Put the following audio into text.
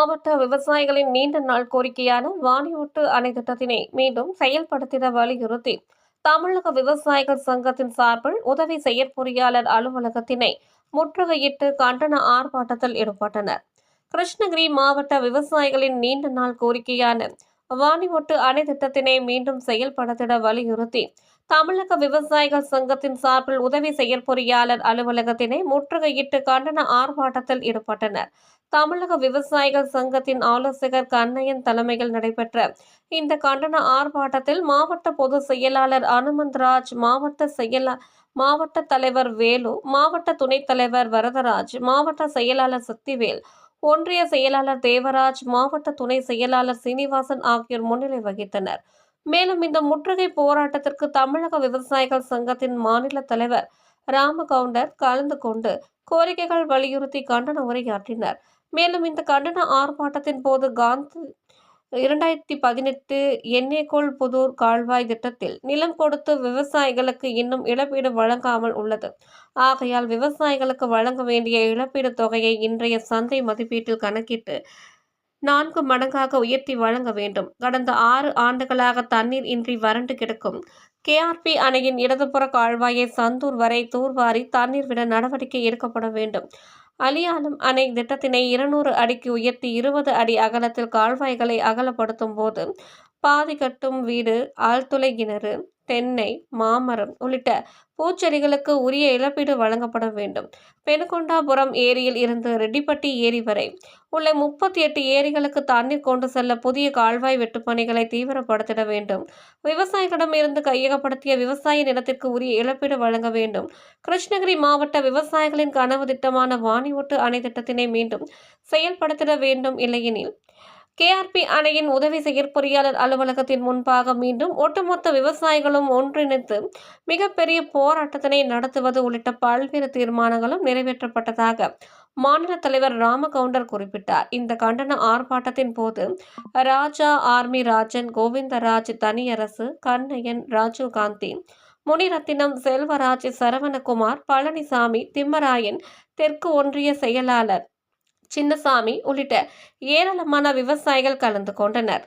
மாவட்ட விவசாயிகளின் நீண்ட நாள் கோரிக்கையான வாணியூட்டு அணை திட்டத்தினை மீண்டும் செயல்படுத்திட வலியுறுத்தி தமிழக விவசாயிகள் சங்கத்தின் சார்பில் உதவி செயற்பொறியாளர் அலுவலகத்தினை முற்றுகையிட்டு கண்டன ஆர்ப்பாட்டத்தில் ஈடுபட்டனர். கிருஷ்ணகிரி மாவட்ட விவசாயிகளின் நீண்ட நாள் கோரிக்கையான வாணிமுட்டு அணை திட்டத்தினை மீண்டும் செயல்படுத்திட வலியுறுத்தி தமிழக விவசாயிகள் சங்கத்தின் சார்பில் உதவி செயற்பொறியாளர் அலுவலகத்தினை முற்றுகையிட்டு கண்டன ஆர்ப்பாட்டத்தில் ஈடுபட்டனர். தமிழக விவசாயிகள் சங்கத்தின் ஆலோசகர் கண்ணையன் தலைமையில் நடைபெற்ற இந்த கண்டன ஆர்ப்பாட்டத்தில் மாவட்ட பொதுச் செயலாளர் அனுமந்த்ராஜ் மாவட்ட செயலா மாவட்ட தலைவர் வேலு மாவட்ட துணைத் தலைவர் வரதராஜ் மாவட்ட செயலாளர் சக்திவேல் ஒன்றிய செயலாளர் தேவராஜ் மாவட்ட துணை செயலாளர் சீனிவாசன் ஆகியோர் முன்னிலை வகித்தனர். மேலும் இந்த முற்றுகை போராட்டத்திற்கு தமிழக விவசாயிகள் சங்கத்தின் மாநில தலைவர் ராமகவுண்டர் கலந்து கொண்டு கோரிக்கைகள் வலியுறுத்தி கண்டன உரையாற்றினர். மேலும் இந்த கண்டன ஆர்ப்பாட்டத்தின் போது காந்தி இரண்டாயிரத்தி பதினெட்டு எண்ணெய்கோள் புதூர் கால்வாய் திட்டத்தில் நிலம் கொடுத்து விவசாயிகளுக்கு இன்னும் இழப்பீடு வழங்காமல் உள்ளது. ஆகையால் விவசாயிகளுக்கு வழங்க வேண்டிய இழப்பீடு தொகையை இன்றைய சந்தை மதிப்பீட்டில் கணக்கிட்டு நான்கு மடங்காக உயர்த்தி வழங்க வேண்டும். கடந்த ஆறு ஆண்டுகளாக தண்ணீர் இன்றி வறண்டு கிடக்கும். கேஆர்பி அணையின் இடதுபுற கால்வாயை சந்தூர் வரை தூர்வாரி தண்ணீர் விட நடவடிக்கை எடுக்கப்பட வேண்டும். அலியாலம் அணை திட்டத்தினை இருநூறு அடிக்கு உயர்த்தி இருபது அடி அகலத்தில் கால்வாய்களை அகலப்படுத்தும் போது பாதி கட்டும் வீடு ஆழ்துளை கிணறு தென்னை மாமரம் உள்ளிட்ட பூச்செடிகளுக்கு உரிய இழப்பீடு வழங்கப்பட வேண்டும். பெனுகொண்டாபுரம் ஏரியில் இருந்து ரெட்டிப்பட்டி ஏரி வரை உள்ள முப்பத்தி எட்டு ஏரிகளுக்கு தண்ணீர் கொண்டு செல்ல புதிய கால்வாய் வெட்டுப் பணிகளை தீவிரப்படுத்திட வேண்டும். விவசாயிகளிடம் இருந்து கையகப்படுத்திய விவசாய நிலத்திற்கு உரிய இழப்பீடு வழங்க வேண்டும். கிருஷ்ணகிரி மாவட்ட விவசாயிகளின் கனவு திட்டமான வாணிவொட்டு அணை திட்டத்தினை மீண்டும் செயல்படுத்திட வேண்டும் இல்லையெனில் கேஆர்பி அணையின் உதவி செயற்பொறியாளர் அலுவலகத்தின் முன்பாக மீண்டும் ஒட்டுமொத்த விவசாயிகளும் ஒன்றிணைத்து மிகப்பெரிய போராட்டத்தினை நடத்துவது உள்ளிட்ட பல்வேறு தீர்மானங்களும் நிறைவேற்றப்பட்டதாக மாநில தலைவர் ராமகவுண்டர் குறிப்பிட்டார். இந்த கண்டன ஆர்ப்பாட்டத்தின் போது ராஜா ஆர்மி ராஜன் கோவிந்தராஜ் தனியரசு கண்ணையன் ராஜீவ்காந்தி முனிரத்தினம் செல்வராஜ் சரவணகுமார் பழனிசாமி திம்மராயன் தெற்கு ஒன்றிய செயலாளர் சின்னசாமி உள்ளிட்ட ஏராளமான விவசாயிகள் கலந்து கொண்டனர்.